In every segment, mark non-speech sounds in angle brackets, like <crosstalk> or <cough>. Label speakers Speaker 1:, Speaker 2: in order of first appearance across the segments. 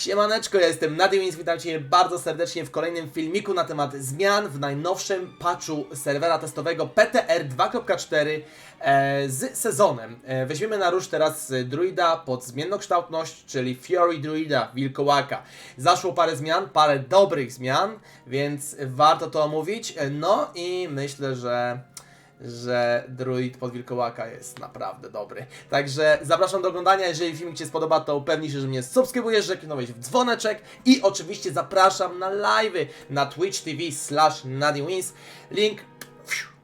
Speaker 1: Siemaneczko, ja jestem Nadia więc witam Cię bardzo serdecznie w kolejnym filmiku na temat zmian w najnowszym patchu serwera testowego PTR 2.4 e, z sezonem. E, weźmiemy na róż teraz druida pod zmiennokształtność, czyli Fury Druida, wilkołaka. Zaszło parę zmian, parę dobrych zmian, więc warto to omówić. E, No i myślę, że że druid pod wilkołaka jest naprawdę dobry. Także zapraszam do oglądania. Jeżeli filmik Ci się spodoba, to upewnij się, że mnie subskrybujesz, że kliknąłeś w dzwoneczek i oczywiście zapraszam na live'y na Twitch TV slash Wins. Link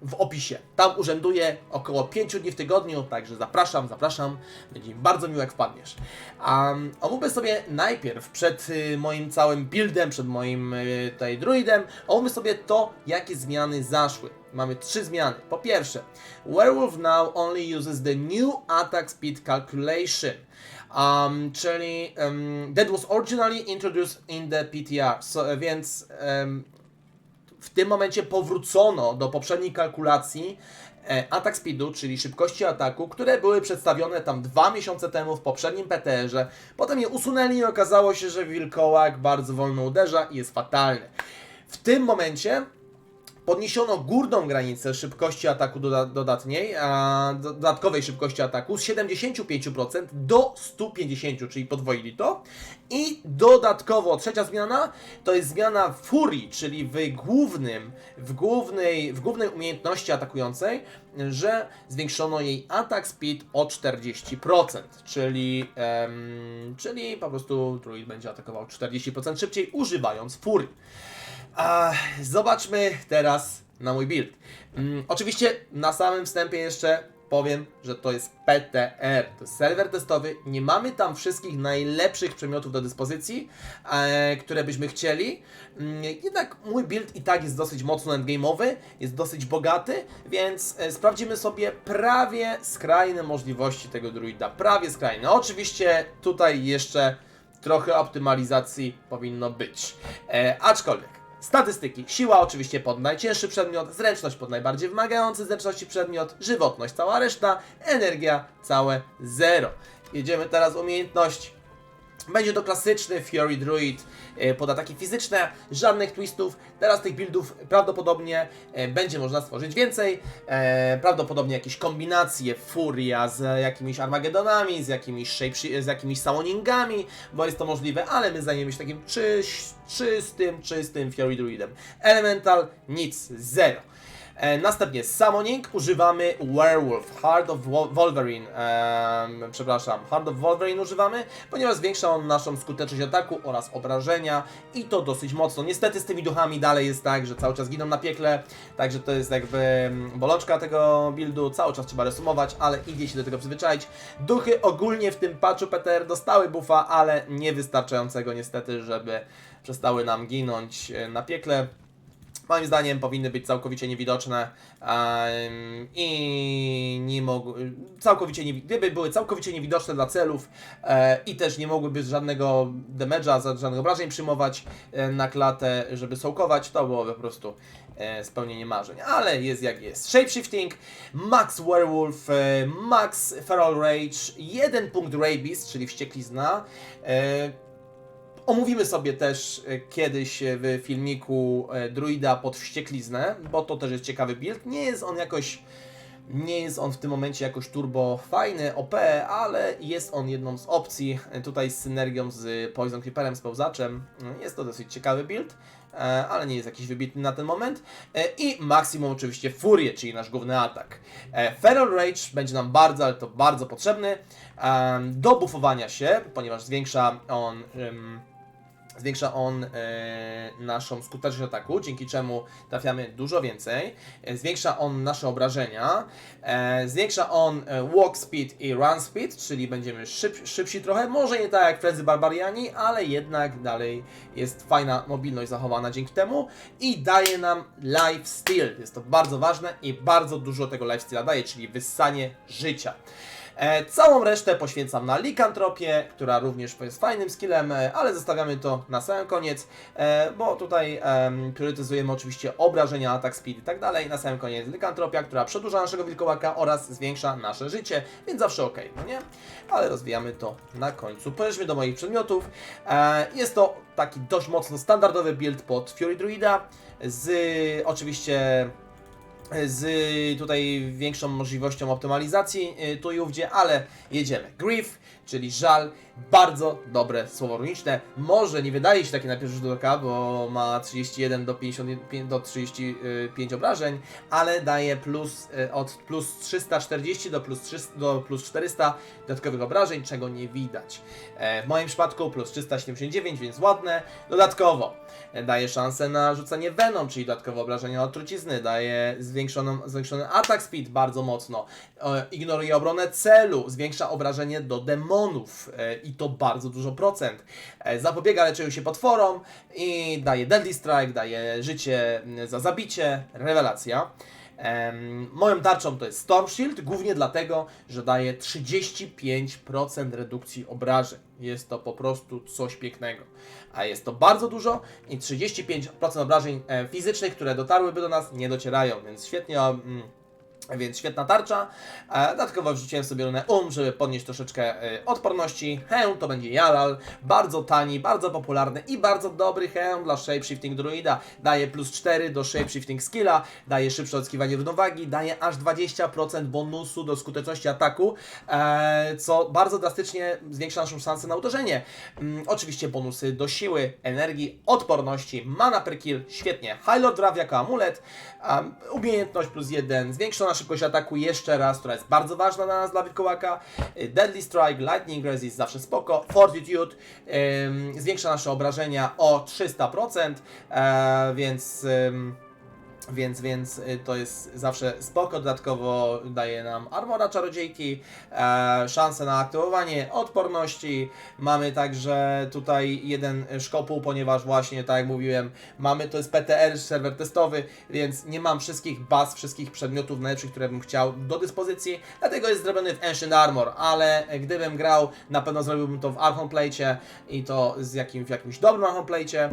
Speaker 1: w opisie. Tam urzęduję około 5 dni w tygodniu, także zapraszam, zapraszam. Będzie mi bardzo miło, jak wpadniesz. Um, omówmy sobie najpierw, przed y, moim całym buildem, przed moim y, tutaj druidem, omówmy sobie to, jakie zmiany zaszły. Mamy trzy zmiany. Po pierwsze, Werewolf now only uses the new attack speed calculation. Um, czyli um, that was originally introduced in the PTR. So, e, więc em, w tym momencie powrócono do poprzedniej kalkulacji e, atak speedu, czyli szybkości ataku, które były przedstawione tam dwa miesiące temu w poprzednim PTR-ze. Potem je usunęli i okazało się, że wilkołak bardzo wolno uderza i jest fatalny. W tym momencie podniesiono górną granicę szybkości ataku doda dodatniej, a, do- dodatkowej szybkości ataku z 75% do 150%, czyli podwoili to. I dodatkowo trzecia zmiana to jest zmiana furii, czyli w głównym, w głównej, w głównej umiejętności atakującej, że zwiększono jej atak speed o 40%, czyli, em, czyli po prostu druid będzie atakował 40% szybciej używając furii. A, zobaczmy teraz na mój build. Mm, oczywiście na samym wstępie jeszcze powiem, że to jest PTR. To jest serwer testowy. Nie mamy tam wszystkich najlepszych przedmiotów do dyspozycji, e, które byśmy chcieli. Mm, jednak mój build i tak jest dosyć mocno endgame'owy, jest dosyć bogaty, więc e, sprawdzimy sobie prawie skrajne możliwości tego druida. Prawie skrajne. Oczywiście tutaj jeszcze trochę optymalizacji powinno być. E, aczkolwiek. Statystyki. Siła oczywiście pod najcięższy przedmiot, zręczność pod najbardziej wymagający zręczności przedmiot, żywotność cała reszta, energia całe zero. Jedziemy teraz umiejętności. Będzie to klasyczny Fury Druid e, pod ataki fizyczne, żadnych twistów. Teraz tych buildów prawdopodobnie e, będzie można stworzyć więcej. E, prawdopodobnie jakieś kombinacje Furia z jakimiś Armagedonami, z jakimiś, shape, z jakimiś Summoningami, bo jest to możliwe, ale my zajmiemy się takim czystym, czystym Fury Druidem. Elemental nic, zero. E, następnie Summoning używamy Werewolf, Heart of Wo- Wolverine, przepraszam, Heart of Wolverine używamy, ponieważ zwiększa on naszą skuteczność ataku oraz obrażenia i to dosyć mocno. Niestety z tymi duchami dalej jest tak, że cały czas giną na piekle, także to jest jakby mm, bolączka tego buildu, cały czas trzeba resumować, ale idzie się do tego przyzwyczaić. Duchy ogólnie w tym patchu PTR dostały buffa, ale niewystarczającego niestety, żeby przestały nam ginąć e, na piekle. Moim zdaniem powinny być całkowicie niewidoczne em, i nie mogły, całkowicie nie, gdyby były całkowicie niewidoczne dla celów e, i też nie mogłyby żadnego damage'a, żadnych obrażeń przyjmować e, na klatę, żeby sołkować, to byłoby po prostu e, spełnienie marzeń, ale jest jak jest. Shapeshifting, Max Werewolf, e, Max Feral Rage, jeden punkt Rabies, czyli wścieklizna, e, Omówimy sobie też e, kiedyś e, w filmiku e, druida pod wściekliznę, bo to też jest ciekawy build. Nie jest on jakoś. Nie jest on w tym momencie jakoś turbo fajny, OP, ale jest on jedną z opcji tutaj z synergią z Poison Creeperem, z pełzaczem. Mm, Jest to dosyć ciekawy build, ale nie jest jakiś wybitny na ten moment. I maksimum oczywiście Furie, czyli nasz główny atak. Feral Rage będzie nam bardzo, ale to bardzo potrzebny do buffowania się, ponieważ zwiększa on. em, Zwiększa on e, naszą skuteczność ataku, dzięki czemu trafiamy dużo więcej. E, zwiększa on nasze obrażenia. E, zwiększa on e, walk speed i run speed, czyli będziemy szyb, szybsi trochę. Może nie tak jak Frenzy Barbariani, ale jednak dalej jest fajna mobilność zachowana dzięki temu. I daje nam life steal. Jest to bardzo ważne i bardzo dużo tego life steala daje, czyli wyssanie życia. E, całą resztę poświęcam na likantropię, która również jest fajnym skillem, e, ale zostawiamy to na samym koniec, e, bo tutaj em, priorytetyzujemy oczywiście obrażenia, atak speed i tak dalej. Na samym koniec likantropia, która przedłuża naszego wilkołaka oraz zwiększa nasze życie, więc zawsze ok, no nie? Ale rozwijamy to na końcu. Przejdźmy do moich przedmiotów. Jest to taki dość mocno standardowy build pod Fury Druida z oczywiście z tutaj większą możliwością optymalizacji y, tu i ówdzie, ale jedziemy. Grief, czyli żal, bardzo dobre słowo runiczne. Może nie wydaje się takie na pierwszy rzut oka, bo ma 31 do 55 do 35 obrażeń, ale daje plus y, od plus 340 do plus 300, do plus 400 dodatkowych obrażeń, czego nie widać. E, W moim przypadku plus 379, więc ładne. Dodatkowo e, daje szansę na rzucanie Venom, czyli dodatkowe obrażenia od trucizny, daje zwiększoną, zwiększony atak speed bardzo mocno, e, ignoruje obronę celu, zwiększa obrażenie do demonów e, i to bardzo dużo procent. E, Zapobiega leczeniu się potworom i daje Deadly Strike, daje życie za zabicie, rewelacja. Moją tarczą to jest Storm Shield, głównie dlatego, że daje 35% redukcji obrażeń. Jest to po prostu coś pięknego. A jest to bardzo dużo i 35% obrażeń fizycznych, które dotarłyby do nas, nie docierają, więc świetnie. Więc świetna tarcza. E, dodatkowo wrzuciłem sobie runę Um, żeby podnieść troszeczkę e, odporności. Hełm to będzie Jalal. Bardzo tani, bardzo popularny i bardzo dobry hełm dla Shapeshifting Druida. Daje plus 4 do Shapeshifting Skilla, daje szybsze odskiwanie równowagi, daje aż 20% bonusu do skuteczności ataku, e, co bardzo drastycznie zwiększa naszą szansę na uderzenie. Mm, oczywiście bonusy do siły, energii, odporności, mana per kill, świetnie. High Lord Drav jako amulet, um, umiejętność plus 1, zwiększona szybkość ataku jeszcze raz, która jest bardzo ważna dla nas, dla wilkołaka. Y, Deadly Strike, Lightning Resist, zawsze spoko. Fortitude, zwiększa nasze obrażenia o 300%, e, więc... Więc, więc y, to jest zawsze spoko, dodatkowo daje nam armora czarodziejki, e, szansę na aktywowanie odporności, mamy także tutaj jeden szkopuł, ponieważ właśnie, tak jak mówiłem, mamy, to jest PTR, serwer testowy, więc nie mam wszystkich baz, wszystkich przedmiotów najlepszych, które bym chciał do dyspozycji, dlatego jest zrobiony w Ancient Armor, ale gdybym grał, na pewno zrobiłbym to w Archon Plate i to z jakim, w jakimś dobrym Archon Plate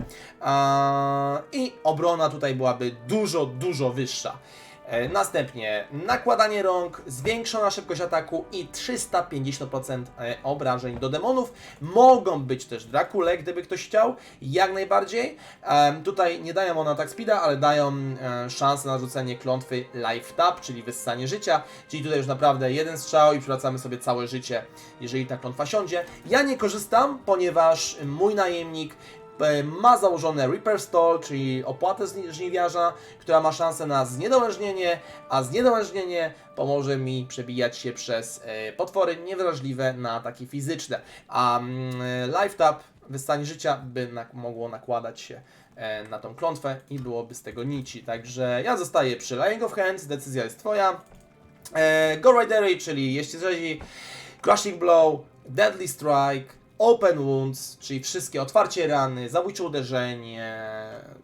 Speaker 1: i obrona tutaj byłaby dużo, dużo wyższa. E, Następnie nakładanie rąk, zwiększona szybkość ataku i 350% e, obrażeń do demonów. Mogą być też Drakule, gdyby ktoś chciał, jak najbardziej. Em, Tutaj nie dają one atak speeda, ale dają e, szansę na rzucenie klątwy life tap, czyli wyssanie życia. Czyli tutaj już naprawdę jeden strzał i przywracamy sobie całe życie, jeżeli ta klątwa siądzie. Ja nie korzystam, ponieważ mój najemnik e, ma założone Reaper Stall, czyli opłatę żniwiarza, która ma szansę na zniedolężnienie, a zniedolężnienie pomoże mi przebijać się przez e, potwory niewrażliwe na ataki fizyczne. A mm, e, Life Tap, wyssanie życia, by mogło nakładać się e, na tą klątwę i byłoby z tego nici. Także ja zostaję przy Laying of Hands, decyzja jest Twoja. E, Go Ridery, czyli jeśli rzezi, Crushing Blow, Deadly Strike, Open Wounds, czyli wszystkie otwarcie rany, zabójcze uderzenie.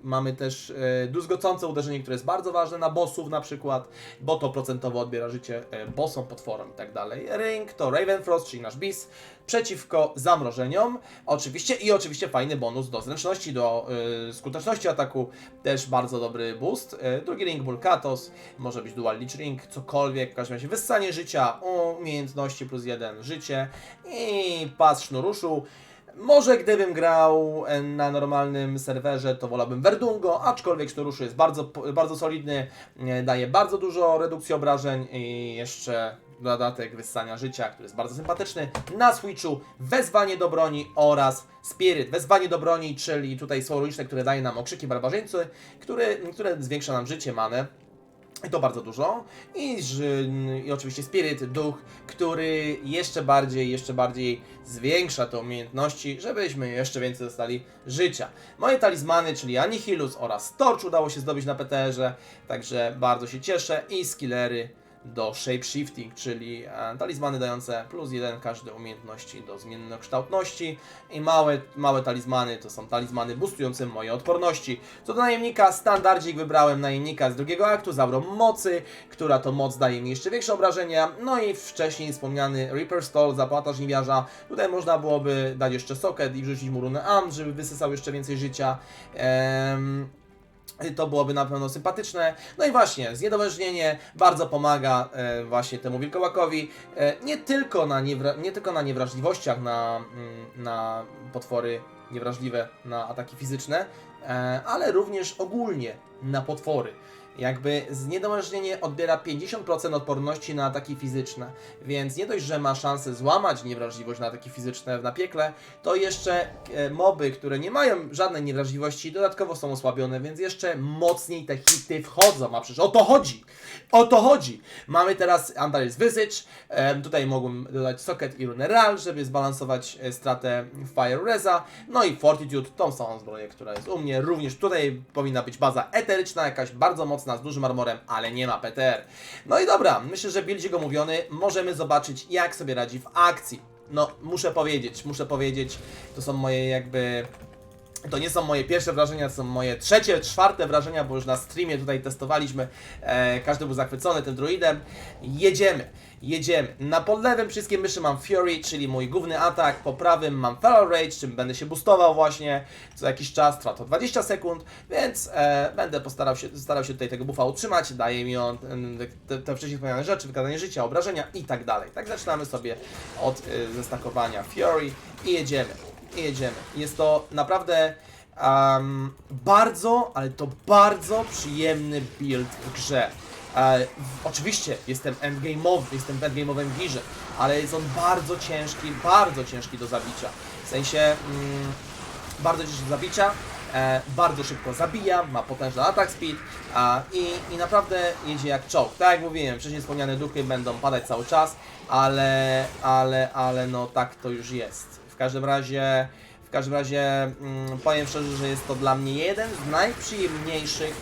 Speaker 1: Mamy też e, druzgocące uderzenie, które jest bardzo ważne na bossów na przykład, bo to procentowo odbiera życie e, bossom, potworom i tak dalej. Ring to Ravenfrost, czyli nasz bis, przeciwko zamrożeniom. Oczywiście i oczywiście fajny bonus do zręczności, do e, skuteczności ataku, też bardzo dobry boost. E, drugi ring Mulkatos, może być Dual Lich Ring, cokolwiek, w każdym razie wyssanie życia, umiejętności plus jeden życie i pas sznuruszu. Może gdybym grał e, na normalnym serwerze, to wolałbym Verdungo, aczkolwiek Sznuruszu jest bardzo, bardzo solidny, e, daje bardzo dużo redukcji obrażeń i jeszcze dodatek wyssania życia, który jest bardzo sympatyczny. Na Switchu wezwanie do broni oraz Spirit. Wezwanie do broni, czyli tutaj są które daje nam okrzyki barbarzyńcy, które, które zwiększa nam życie, manę. I to bardzo dużo. I, I oczywiście Spirit, duch, który jeszcze bardziej, jeszcze bardziej zwiększa te umiejętności, żebyśmy jeszcze więcej dostali życia. Moje talizmany, czyli Anihilus oraz Torch udało się zdobyć na PTR-ze, także bardzo się cieszę. I skillery do shapeshifting, czyli e, talizmany dające plus jeden każde umiejętności do zmiennokształtności i małe, małe talizmany to są talizmany boostujące moje odporności. Co do najemnika, standardzik wybrałem najemnika z drugiego aktu, zabrał mocy, która to moc daje mi jeszcze większe obrażenia, no i wcześniej wspomniany Reaper Stall, zapłata żniwiarza, tutaj można byłoby dać jeszcze socket i wrzucić mu runę Am, żeby wysysał jeszcze więcej życia. Em, to byłoby na pewno sympatyczne. No i właśnie, zniedołężnienie bardzo pomaga e, właśnie temu wilkołakowi. E, nie, tylko na nie tylko na niewrażliwościach, na, mm, na potwory niewrażliwe na ataki fizyczne, e, ale również ogólnie na potwory. Jakby zniedołężnienie odbiera 50% odporności na ataki fizyczne, więc nie dość, że ma szansę złamać niewrażliwość na ataki fizyczne w napiekle, to jeszcze e, moby, które nie mają żadnej niewrażliwości, dodatkowo są osłabione, więc jeszcze mocniej te hity wchodzą, a przecież o to chodzi! O to chodzi! Mamy teraz Andaris Visage, tutaj mogłem dodać Socket i Runeral, żeby zbalansować e, stratę Fire Reza, no i Fortitude, tą samą zbroję, która jest u mnie, również tutaj powinna być baza eteryczna, jakaś bardzo mocna, z dużym armorem, ale nie ma PTR. No i dobra, myślę, że build jego mówiony, możemy zobaczyć jak sobie radzi w akcji. No, muszę powiedzieć, muszę powiedzieć, to są moje jakby to nie są moje pierwsze wrażenia, to są moje trzecie, czwarte wrażenia, bo już na streamie tutaj testowaliśmy. E, każdy był zachwycony tym druidem. Jedziemy, jedziemy. Na podlewym przyciskiem myszy mam Fury, czyli mój główny atak. Po prawym mam Feral Rage, czym będę się boostował właśnie co jakiś czas. Trwa to 20 sekund, więc e, będę postarał się, starał się tutaj tego buffa utrzymać. Daje mi on te, te wcześniej wspomniane rzeczy, wykazanie życia, obrażenia i tak dalej. Tak zaczynamy sobie od e, zestakowania Fury i jedziemy i jedziemy. Jest to naprawdę em, bardzo, ale to bardzo przyjemny build w grze. E, oczywiście jestem endgame'owy, jestem w endgame'owym girze, ale jest on bardzo ciężki, bardzo ciężki do zabicia. W sensie mm, bardzo ciężki do zabicia, e, bardzo szybko zabija, ma potężny attack speed a, i, i naprawdę jedzie jak czołg. Tak jak mówiłem, wcześniej wspomniane duchy będą padać cały czas, ale, ale, ale no tak to już jest. Każdym razie, w każdym razie mm, powiem szczerze, że jest to dla mnie jeden z najprzyjemniejszych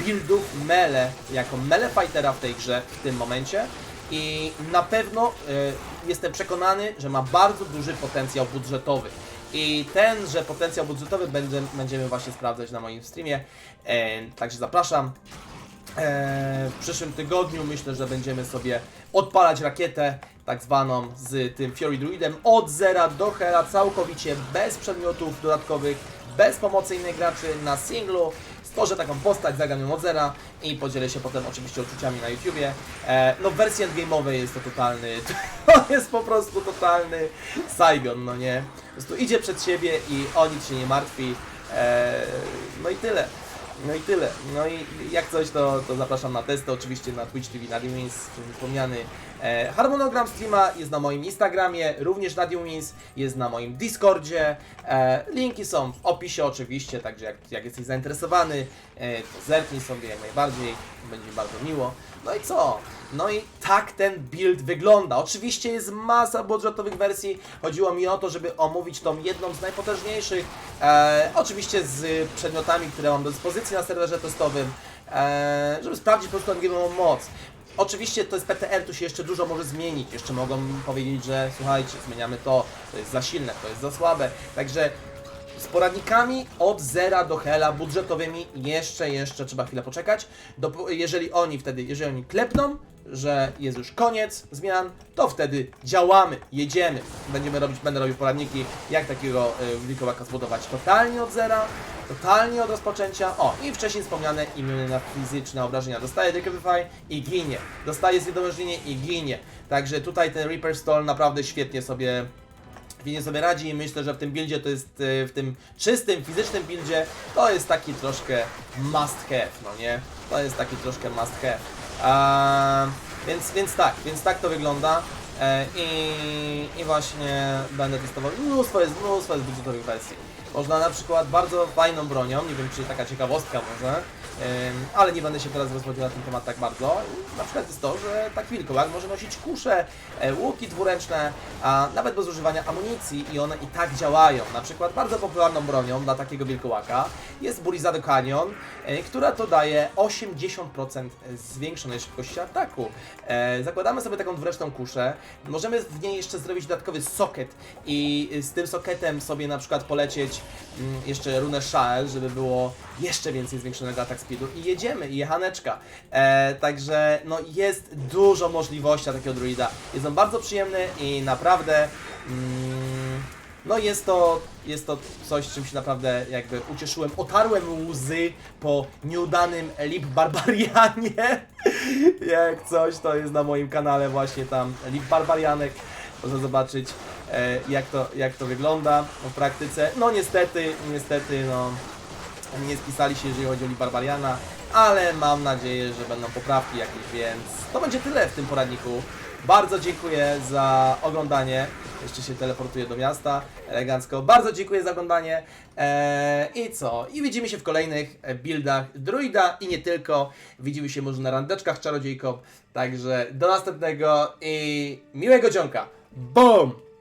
Speaker 1: buildów mele, jako mele fightera w tej grze w tym momencie i na pewno y, jestem przekonany, że ma bardzo duży potencjał budżetowy. I tenże potencjał budżetowy będę, będziemy właśnie sprawdzać na moim streamie. E, także zapraszam. E, w przyszłym tygodniu myślę, że będziemy sobie odpalać rakietę, tak zwaną z tym Fury Druidem od zera do hera, całkowicie bez przedmiotów dodatkowych, bez pomocy innych graczy na singlu. Stworzę taką postać, zagram ją od zera i podzielę się potem oczywiście odczuciami na YouTubie. E, no w wersji endgame'owej jest to totalny, <laughs> to jest po prostu totalny Saigon, no nie? Po prostu idzie przed siebie i o nic się nie martwi. E, no i tyle. No i tyle. No i jak coś, to, to zapraszam na testy, oczywiście na Twitch TV Nadim Wins, czyli wspomniany. E, harmonogram streama jest na moim Instagramie, również Nadim Wins, jest na moim Discordzie. E, linki są w opisie oczywiście, także jak, jak jesteś zainteresowany, e, to zerknij sobie jak najbardziej, będzie mi bardzo miło. No i co? No i tak ten build wygląda. Oczywiście jest masa budżetowych wersji. Chodziło mi o to, żeby omówić tą jedną z najpotężniejszych. E, oczywiście z przedmiotami, które mam do dyspozycji na serwerze testowym, e, żeby sprawdzić po prostu angielską moc. Oczywiście to jest PTR, tu się jeszcze dużo może zmienić. Jeszcze mogą powiedzieć, że słuchajcie, zmieniamy to, to jest za silne, to jest za słabe. Także z poradnikami od zera do hela budżetowymi jeszcze, jeszcze trzeba chwilę poczekać. Jeżeli oni wtedy, jeżeli oni klepną, że jest już koniec zmian, to wtedy działamy, jedziemy. Będziemy robić, będę robił poradniki, jak takiego y, wilkołaka zbudować totalnie od zera, totalnie od rozpoczęcia. O, i wcześniej wspomniane imienne na fizyczne obrażenia. Dostaje Decapify i ginie. Dostaje zjednoczenie i ginie. Także tutaj ten Reaper Stall naprawdę świetnie sobie świetnie sobie radzi i myślę, że w tym buildzie to jest, e, w tym czystym, fizycznym buildzie, to jest taki troszkę must have, no nie? To jest taki troszkę must have. A, więc, więc tak, więc tak to wygląda. E, i, I właśnie będę testował mnóstwo jest, mnóstwo jest budżetowych wersji. Można na przykład bardzo fajną bronią, nie wiem czy taka ciekawostka może, ale nie będę się teraz rozwodził na ten temat tak bardzo. Na przykład jest to, że taki wilkołak może nosić kusze, e, łuki dwuręczne, a nawet bez używania amunicji i one i tak działają. Na przykład bardzo popularną bronią dla takiego wilkołaka jest Burizado Canyon, e, która to daje 80% zwiększonej szybkości ataku. E, zakładamy sobie taką dwuręczną kuszę, możemy w niej jeszcze zrobić dodatkowy socket i z tym socketem sobie na przykład polecieć jeszcze runę Shael, żeby było jeszcze więcej zwiększonego atak speedu i jedziemy, i jechaneczka. E, także no jest dużo możliwości takiego druida. Jest on bardzo przyjemny i naprawdę mm, no jest to, jest to coś, czym się naprawdę jakby ucieszyłem. Otarłem łzy po nieudanym Lip Barbarianie. <laughs> Jak coś, to jest na moim kanale właśnie tam Lip Barbarianek. Można zobaczyć jak, to, jak to wygląda w praktyce. No niestety, niestety, no nie spisali się, jeżeli chodzi o Barbariana, ale mam nadzieję, że będą poprawki jakieś, więc to będzie tyle w tym poradniku. Bardzo dziękuję za oglądanie. Jeszcze się teleportuję do miasta elegancko. Bardzo dziękuję za oglądanie. Eee, I co? I widzimy się w kolejnych e, buildach druida i nie tylko. Widzimy się może na randeczkach czarodziejką. Także do następnego i miłego dzionka. Boom!